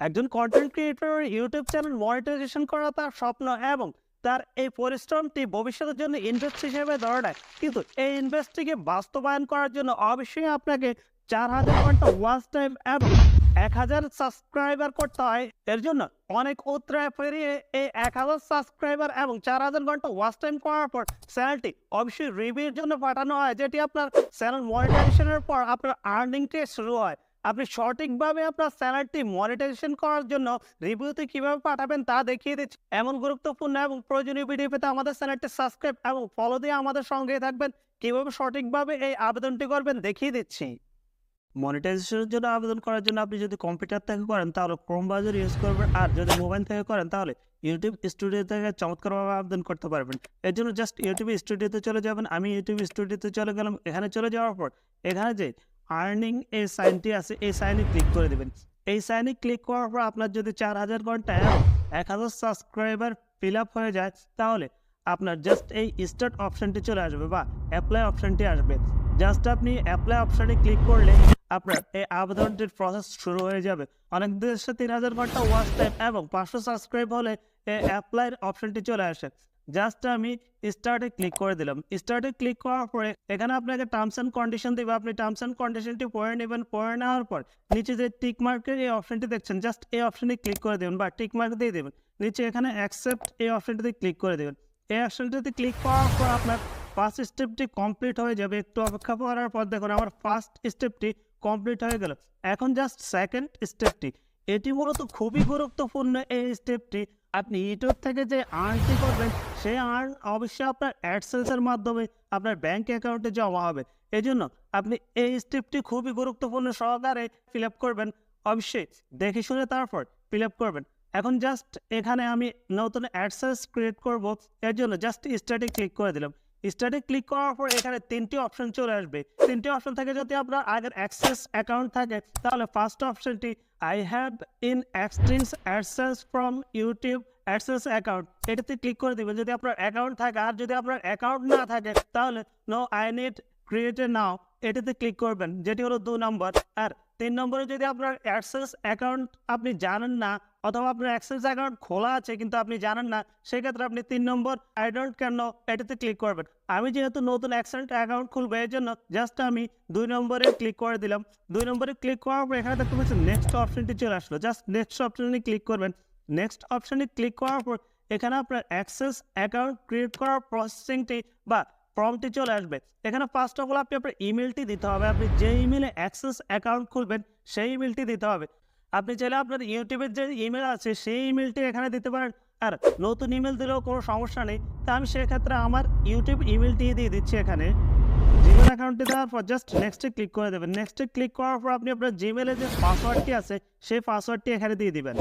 একজন content creator YouTube channel monetisation করা তার স্বপ্ন এবং তার এই পরিশ্রমটি ভবিষ্যতের জন্য ইনভেস্ট হিসেবে ধরা নেয়। কিন্তু এই ইনভেস্টটিকে বাস্তবায়ন করার জন্য অবশ্যই আপনাকে চার হাজার ঘণ্টা ওয়াচ টাইম এবং এক হাজার সাবস্ক্রাইবার করতে হয়। এর জন্য অনেক উত্তরায় পেরিয়ে এই এক হাজার সাবস্ক্রাইবার এবং চার হাজার ঘণ্টা ওয়াচ টাইম করার পর চ্যানেলটি অবশ্যই রিভিউর জন্য পাঠানো হয়, যেটি আপনার চ্যানেল মনিটাইজেশনের পর আপনার আর্নিংটি শুরু হয়। আপনি সঠিকভাবে আপনার চ্যানেলটি মনিটাইজেশন করার জন্য রিভিউতে কীভাবে পাঠাবেন তা দেখিয়ে দিচ্ছি। এমন গুরুত্বপূর্ণ এবং প্রয়োজনীয় ভিডিও পেতে আমাদের চ্যানেলটি সাবস্ক্রাইব এবং ফলো দিয়ে আমাদের সঙ্গে থাকবেন। কীভাবে সঠিকভাবে এই আবেদনটি করবেন দেখিয়ে দিচ্ছি। মনিটাইজেশনের জন্য আবেদন করার জন্য আপনি যদি কম্পিউটার থেকে করেন, তাহলে ক্রোম ব্রাউজার ইউজ করবেন। আর যদি মোবাইল থেকে করেন, তাহলে ইউটিউব স্টুডিও থেকে চমৎকারভাবে আবেদন করতে পারবেন। এর জন্য জাস্ট ইউটিউব স্টুডিওতে চলে যাবেন। আমি ইউটিউব স্টুডিওতে চলে গেলাম। এখানে চলে যাওয়ার পর, এখানে যে আর্নিং এই সাইনটি আছে, এই সাইনে ক্লিক করে দেবেন। এই সাইনে ক্লিক করার পর আপনার যদি চার হাজার ঘণ্টা এবং এক হাজার সাবস্ক্রাইবার ফিল আপ হয়ে যায়, তাহলে আপনার জাস্ট এই স্টার্ট অপশানটি চলে আসবে বা অ্যাপ্লাই অপশানটি আসবে। জাস্ট আপনি অ্যাপ্লাই অপশানে ক্লিক করলে আপনার এই আবেদনটির প্রসেস শুরু হয়ে যাবে। অনেক দেশে তিন হাজার ঘণ্টা ওয়াচ টাইম এবং পাঁচশো সাবস্ক্রাইব হলে এই অ্যাপ্লাইয়ের অপশানটি চলে আসে। জাস্ট আমি স্টার্টে ক্লিক করে দিলাম। স্টার্টে ক্লিক করার পরে এখানে আপনাকে টার্মস অ্যান্ড কন্ডিশন দেবে। আপনি টার্মস অ্যান্ড কন্ডিশনটি পড়ে নেবেন। পড়ে নেওয়ার পর নিচে যে টিক মার্কের এই অপশনটি দেখছেন জাস্ট এই অপশনে ক্লিক করে দেবেন বা টিক মার্ক দিয়ে দেবেন। নিচে এখানে অ্যাকসেপ্ট এই অপশনটিতে ক্লিক করে দেবেন। এই অপশনটিতে ক্লিক করার পর আপনার ফার্স্ট স্টেপটি কমপ্লিট হয়ে যাবে। একটু অপেক্ষা করার পর দেখুন, আমার ফার্স্ট স্টেপটি কমপ্লিট হয়ে গেল। এখন জাস্ট সেকেন্ড স্টেপটি এটি মূলত খুবই গুরুত্বপূর্ণ এই স্টেপটি আপনি ইউটিউব থেকে যে আর্নটি করবেন, সেই আর্ন অবশ্যই আপনার অ্যাডসেন্সের মাধ্যমে আপনার ব্যাঙ্ক অ্যাকাউন্টে জমা হবে। এই জন্য আপনি এই স্টেপটি খুবই গুরুত্বপূর্ণ সহকারে ফিল আপ করবেন। অবশ্যই দেখে শুনে তারপর ফিল আপ করবেন। এখন জাস্ট এখানে আমি নতুন অ্যাডসেন্স ক্রিয়েট করব। এর জন্য জাস্ট স্টার্টে ক্লিক করে দিলাম। স্টার্টে ক্লিক করার পর এখানে তিনটি অপশন চলে আসবে। তিনটি অপশন থেকে যদি আপনার আগের অ্যাক্সেস অ্যাকাউন্ট থাকে, তাহলে ফার্স্ট অপশনটি I have in exchange AdSense from YouTube AdSense account এটাতে ক্লিক করে দেবেন। যদি আপনার অ্যাকাউন্ট থাকে, আর যদি আপনার অ্যাকাউন্ট না থাকে, তাহলে নো আই নিড ক্রিয়েটে নাও এটাতে ক্লিক করবেন। যেটি হলো দু নম্বর। আর তিন নম্বরে যদি আপনার অ্যাডসেন্স অ্যাকাউন্ট আপনি জানেন না অথবা আপনার অ্যাক্সেস অ্যাকাউন্ট খোলা আছে, কিন্তু আপনি জানেন না, সেক্ষেত্রে আপনি তিন number I don't can no এটাতে ক্লিক করবেন। আমি যেহেতু নতুন অ্যাক্সেন্ট অ্যাকাউন্ট খুলবো এর জন্য জাস্ট আমি দুই নম্বরে ক্লিক করে দিলাম। দুই নম্বরে ক্লিক করার পর এখানে দেখতে পাচ্ছেন নেক্সট অপশনটি চলে আসলো। জাস্ট নেক্সট অপশনে ক্লিক করবেন। নেক্সট অপশনে ক্লিক করার পর এখানে আপনার অ্যাক্সেস অ্যাকাউন্ট ক্রিয়েট করার প্রসেসিংটি বা ফর্মটি চলে আসবে। এখানে ফার্স্ট অফ অল আপনি আপনার ইমেলটি দিতে হবে। আপনি যে ইমেলে অ্যাক্সেস অ্যাকাউন্ট খুলবেন, সেই ইমেলটি দিতে হবে। আপনি চাইলে আপনার ইউটিউবের যে ইমেল আছে, সেই ইমেলটি এখানে দিতে পারেন। আর নতুন ইমেল দিলেও কোনো সমস্যা নেই। তা আমি সেক্ষেত্রে আমার ইউটিউব ইমেলটি দিয়ে দিচ্ছি এখানে। জিমেল অ্যাকাউন্টটি দেওয়ার পর জাস্ট নেক্সটে ক্লিক করে দেবেন। নেক্সটে ক্লিক করার পর আপনি আপনার জিমেলের যে পাসওয়ার্ডটি আছে, সেই পাসওয়ার্ডটি এখানে দিয়ে দিবেন।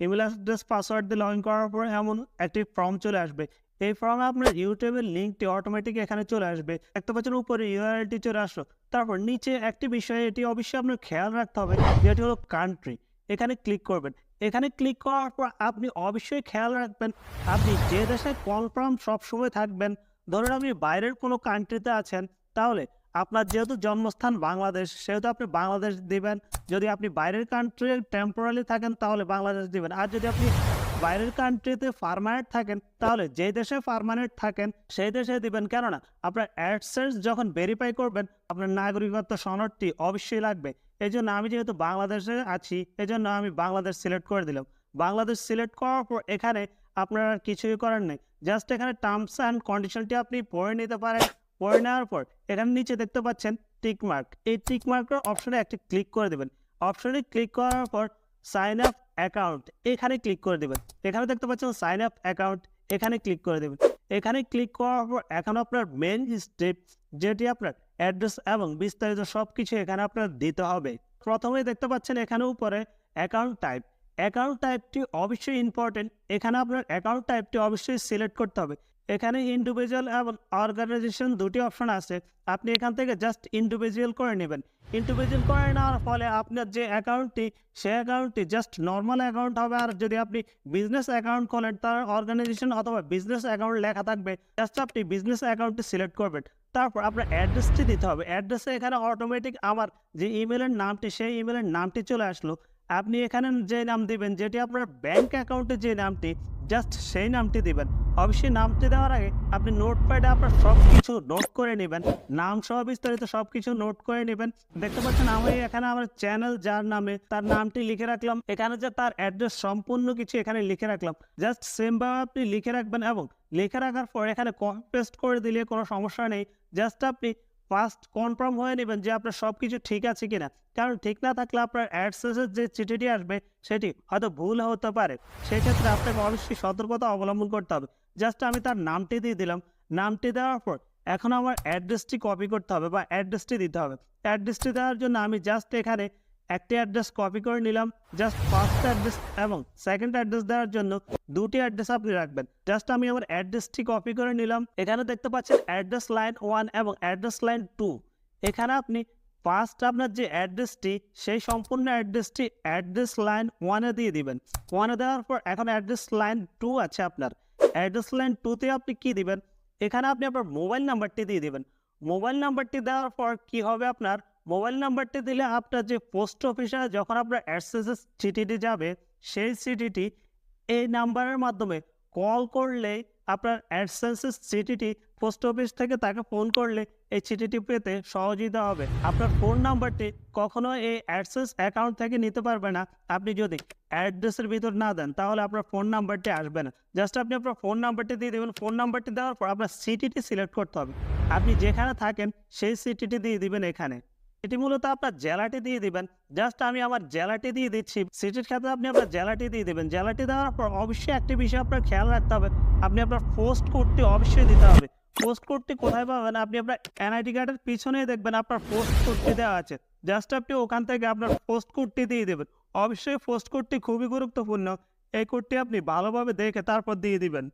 ইমেল অ্যাড্রেস পাসওয়ার্ড দিয়ে লগ ইন করার পর এমন একটি ফর্ম চলে আসবে। এই ফর্মে আপনার ইউটিউবের লিঙ্কটি অটোমেটিক এখানে চলে আসবে। দেখতে পাচ্ছেন উপরে ইউআরএলটি চলে আসলো। তারপর নিচে একটি বিষয় এটি অবশ্যই আপনার খেয়াল রাখতে হবে, যেটি হলো কান্ট্রি এখানে ক্লিক করবেন। এখানে ক্লিক করার পর আপনি অবশ্যই খেয়াল রাখবেন, আপনি যে দেশে কনফার্ম সবসময় থাকবেন, ধরুন আপনি বাইরের কোনো কান্ট্রিতে আছেন, তাহলে আপনার যেহেতু জন্মস্থান বাংলাদেশ, সেহেতু আপনি বাংলাদেশ দিবেন। যদি আপনি বাইরের কান্ট্রি টেম্পোরারি থাকেন, তাহলে বাংলাদেশ দিবেন। আর যদি আপনি বাইরের কান্ট্রিতে পারমানেন্ট থাকেন, তাহলে যে দেশে পারমানেন্ট থাকেন, সেই দেশে দিবেন কেননা আপনার অ্যাডসেন্স যখন ভেরিফাই করবেন, আপনার নাগরিকত্ব সনদটি অবশ্যই লাগবে। এই জন্য আমি যেহেতু বাংলাদেশে আছি এই জন্য আমি বাংলাদেশ সিলেক্ট করে দিলাম। বাংলাদেশ সিলেক্ট করার পর এখানে আপনার কিছুই করার নেই। জাস্ট এখানে টার্মস অ্যান্ড কন্ডিশনটি আপনি পড়ে নিতে পারেন। পড়ে নেওয়ার পর এখানে নিচে দেখতে পাচ্ছেন টিক মার্ক এই টিক মার্কের অপশনে একটি ক্লিক করে দেবেন। অপশনে ক্লিক করার পর সাইন আপ অ্যাকাউন্ট এখানে ক্লিক করে দেবেন। এখানে দেখতে পাচ্ছেন সাইন আপ অ্যাকাউন্ট এখানে ক্লিক করে দেবেন। এখানে ক্লিক করার পর এখন আপনার মেন স্টেপ যেটি আপনার অ্যাড্রেস এবং বিস্তারিত সব কিছু এখানে আপনার দিতে হবে। প্রথমে দেখতে পাচ্ছেন এখানে উপরে অ্যাকাউন্ট টাইপ অ্যাকাউন্ট টাইপটি অবশ্যই ইম্পর্টেন্ট এখানে আপনার অ্যাকাউন্ট টাইপটি অবশ্যই সিলেক্ট করতে হবে। এখানে ইন্ডিভিজুয়াল এবং অর্গানাইজেশন দুটি অপশন আছে। আপনি এখান থেকে জাস্ট ইন্ডিভিজুয়াল করে নেবেন। ইন্ডিভিজুয়াল করে নেওয়ার ফলে আপনার যে অ্যাকাউন্টটি সেই অ্যাকাউন্টটি জাস্ট নর্মাল অ্যাকাউন্ট হবে। আর যদি আপনি বিজনেস অ্যাকাউন্ট করেন তার অর্গানাইজেশন অথবা বিজনেস অ্যাকাউন্ট লেখা থাকবে জাস্ট আপনি বিজনেস অ্যাকাউন্টটি সিলেক্ট করবেন। তারপর আপনার অ্যাড্রেসটি দিতে হবে। অ্যাড্রেসে এখানে অটোমেটিক আমার যে ইমেলের নামটি, সেই ইমেলের নামটি চলে আসলো। আপনি এখানে যে নাম দিবেন, যেটি আপনার ব্যাংক অ্যাকাউন্টে যে নামটি জাস্ট সেই নামটি দিবেন। অবশ্যই নামটি দেওয়ার আগে আপনি নোট নোটপ্যাডে আপনার সব কিছু নোট করে নেবেন। নাম সহ বিস্তারিত সব কিছু নোট করে নেবেন। দেখতে পাচ্ছেন আমি এখানে আমার চ্যানেল যার নামে তার নামটি লিখে রাখলাম। এখানে যে তার অ্যাড্রেস সম্পূর্ণ কিছু এখানে লিখে রাখলাম। জাস্ট সেমভাবে আপনি লিখে রাখবেন এবং লিখে রাখার পর এখানে পেস্ট করে দিলে কোনো সমস্যা নেই। জাস্ট আপনি ফার্স্ট কনফার্ম হয়ে নেবেন যে আপনার সব কিছু ঠিক আছে কিনা। কারণ ঠিক না থাকলে আপনার অ্যাডসেসের যে চিঠিটি আসবে, সেটি হয়তো ভুল হতে পারে। সেক্ষেত্রে আপনাকে অবশ্যই সতর্কতা অবলম্বন করতে হবে। জাস্ট আমি তার নামটি দিয়ে দিলাম। নামটি দেওয়ার পর এখন আমার অ্যাড্রেসটি কপি করতে হবে বা অ্যাড্রেসটি দিতে হবে। অ্যাড্রেসটি দেওয়ার জন্য আমি জাস্ট এখানে একটি অ্যাড্রেস কপি করে নিলাম জাস্ট ফার্স্ট অ্যাড্রেস এবং সেকেন্ড অ্যাড্রেস দেওয়ার জন্য দুটি অ্যাড্রেস আপনি রাখবেন। জাস্ট আমি আমার অ্যাড্রেসটি কপি করে নিলাম। এখানে দেখতে পাচ্ছেন অ্যাড্রেস লাইন ওয়ান এবং অ্যাড্রেস লাইন টু এখানে আপনি ফার্স্ট আপনার যে অ্যাড্রেসটি সেই সম্পূর্ণ অ্যাড্রেসটি অ্যাড্রেস লাইন ওয়ানে দিয়ে দিবেন। ওয়ানে দেওয়ার পর এখন অ্যাড্রেস লাইন টু আছে আপনার। অ্যাড্রেস লাইন টুতে আপনি কি দিবেন? এখানে আপনি আপনার মোবাইল নাম্বারটি দিয়ে দিবেন। মোবাইল নাম্বারটি দেওয়ার পর কি হবে আপনার? মোবাইল নাম্বারটি দিলে আপনার যে পোস্ট অফিসে যখন আপনার অ্যাডসেসের চিঠিটি যাবে, সেই চিঠিটি এই নাম্বারের মাধ্যমে কল করলে আপনার অ্যাডসেন্সের চিঠিটি পোস্ট অফিস থেকে তাকে ফোন করলে এই চিঠিটি পেতে সহযোগিতা হবে। আপনার ফোন নাম্বারটি কখনো এই অ্যাডসেন্স অ্যাকাউন্ট থেকে নিতে পারবে না। আপনি যদি অ্যাড্রেসের ভিতর না দেন, তাহলে আপনার ফোন নাম্বারটি আসবে না। জাস্ট আপনি আপনার ফোন নাম্বারটি দিয়ে দেবেন। ফোন নাম্বারটি দেওয়ার পর আপনার সিটিটি সিলেক্ট করতে হবে। আপনি যেখানে থাকেন, সেই সিটিটি দিয়ে দিবেন এখানে। এটি মূলত আপনার জেলাটি দিয়ে দিবেন। জাস্ট আমি আমার জেলাটি দিয়ে দিচ্ছি। সিটির ক্ষেত্রে আপনি আপনার জেলাটি দিয়ে দিবেন। জেলাটি দেওয়ার পর অবশ্যই একটি বিষয় আপনার খেয়াল রাখতে হবে। আপনি আপনার পোস্ট কোডটি অবশ্যই দিতে হবে। পোস্ট কোডটি কোথায় পাবেন? আপনি আপনার এনআইডি কার্ডের পিছনেই দেখবেন আপনার পোস্ট কোডটি দেওয়া আছে। জাস্ট আপনি ওখান থেকে আপনার পোস্ট কোডটি দিয়ে দেবেন। অবশ্যই পোস্ট কোডটি খুবই গুরুত্বপূর্ণ। এই কোডটি আপনি ভালোভাবে দেখে তারপর দিয়ে দিবেন।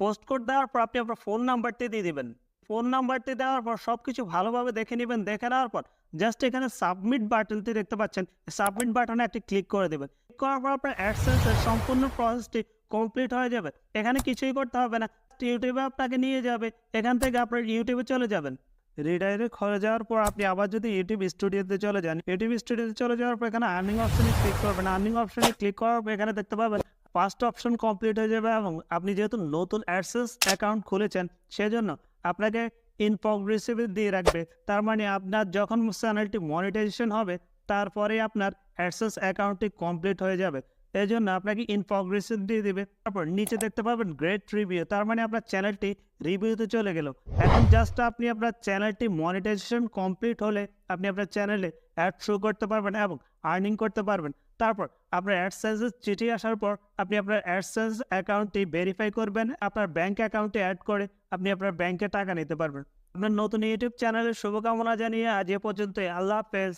পোস্ট কোড দেওয়ার পর আপনি আপনার ফোন নাম্বারটি দিয়ে দিবেন। ফোন নাম্বারটি দেওয়ার পর সব কিছু ভালোভাবে দেখে নেবেন, দেখে নেওয়ার পর জাস্ট এখানে সাবমিট বাটনটি দেখতে পাচ্ছেন। সাবমিট বাটনে একটি ক্লিক করে দেবেন। ক্লিক করার পর আপনার অ্যাডসেন্সের সম্পূর্ণ প্রসেসটি কমপ্লিট হয়ে যাবে। এখানে কিছুই করতে হবে না। ইউটিউবে আপনাকে নিয়ে যাবে। এখান থেকে আপনার ইউটিউবে চলে যাবেন। রিডাইরেক্ট হয়ে যাওয়ার পর আপনি আবার যদি ইউটিউব স্টুডিওতে চলে যান ইউটিউব স্টুডিওতে চলে যাওয়ার পর এখানে আর্নিং অপশনে ক্লিক করবেন। আর্নিং অপশনে ক্লিক করার পর এখানে দেখতে পাবেন ফার্স্ট অপশন কমপ্লিট হয়ে যাবে এবং আপনি যেহেতু নতুন অ্যাডসেন্স অ্যাকাউন্ট খুলেছেন, সেজন্য আপনাকে ইন দিয়ে রাখবে। তার মানে আপনার যখন চ্যানেলটি মনিটাইজেশন হবে, তারপরে আপনার অ্যাডসেন্স অ্যাকাউন্টটি কমপ্লিট হয়ে যাবে। এই জন্য আপনাকে ইন দিয়ে দিবে। তারপর নিচে দেখতে পাবেন গ্রেট রিভিউ তার মানে আপনার চ্যানেলটি রিভিউতে চলে গেল। এখন জাস্ট আপনি আপনার চ্যানেলটি মনিটাইজেশন কমপ্লিট হলে আপনি আপনার চ্যানেলে অ্যাড শো করতে পারবেন এবং আর্নিং করতে পারবেন। তারপর আপনার অ্যাডসেন্সের চিঠি আসার পর আপনি আপনার অ্যাডসেন্স অ্যাকাউন্টটি ভেরিফাই করবেন, আপনার ব্যাঙ্ক অ্যাকাউন্টে অ্যাড করে আপনি আপনার ব্যাংকে টাকা নিতে পারবেন। আপনার নতুন ইউটিউব চ্যানেলের শুভকামনা জানিয়ে আজ এ পর্যন্ত আল্লাহ হাফেজ।